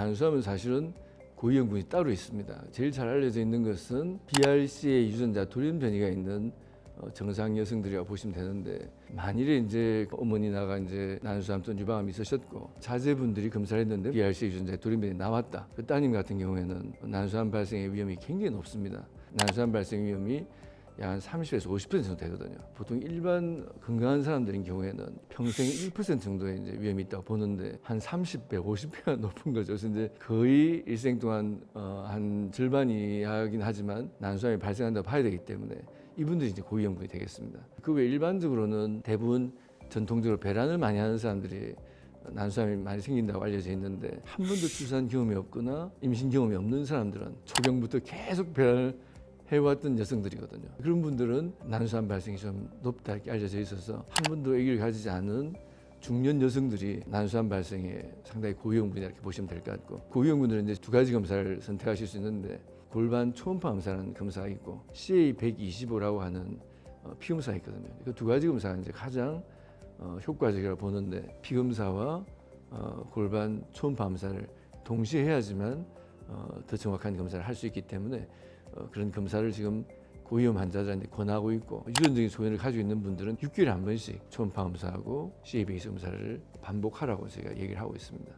난수하면 사실은 고위험군이 따로 있습니다. 제일 잘 알려져 있는 것은 BRCA 유전자 돌연 변이가 있는 어, 정상 여성들이라고 보시면 되는데 만일에 이제 어머니나가 이제 난수암 또는 유방암이 있으셨고 자제분들이 검사를 했는데 BRCA 유전자 돌연 변이 나왔다. 그 따님 같은 경우에는 난수암 발생의 위험이 굉장히 높습니다. 난수암 발생 위험이 약 한 30에서 50% 정도 되거든요. 보통 일반 건강한 사람들인 경우에는 평생 1% 정도의 이제 위험이 있다고 보는데 한 30배, 50배가 높은 거죠. 그래서 이제 거의 일생 동안 어, 한 절반 이 하긴 하지만 난수암이 발생한다고 봐야 되기 때문에 이분들이 이제 고위험군이 되겠습니다. 그 외 일반적으로는 대부분 전통적으로 배란을 많이 하는 사람들이 난수암이 많이 생긴다고 알려져 있는데 한 번도 출산 경험이 없거나 임신 경험이 없는 사람들은 초경부터 계속 배란을 해왔던 여성들이거든요. 그런 분들은 난수암 발생이 좀 높다 이렇게 알려져 있어서 한 번도 아기를 가지지 않은 중년 여성들이 난수암 발생에 상당히 고위험군이다 이렇게 보시면 될 것 같고 고위험군들은 이제 두 가지 검사를 선택하실 수 있는데 골반 초음파 검사라는 검사가 있고 CA125라고 하는 어, 피 검사가 있거든요. 그 두 가지 검사가 이제 가장 어, 효과적이라고 보는데 피 검사와 어, 골반 초음파 검사를 동시에 해야지만 어, 더 정확한 검사를 할 수 있기 때문에 어, 그런 검사를 지금 고위험 환자들한테 권하고 있고 유전적인 소견을 가지고 있는 분들은 6개월에 한 번씩 초음파 검사하고 CA125 검사를 반복하라고 제가 얘기를 하고 있습니다.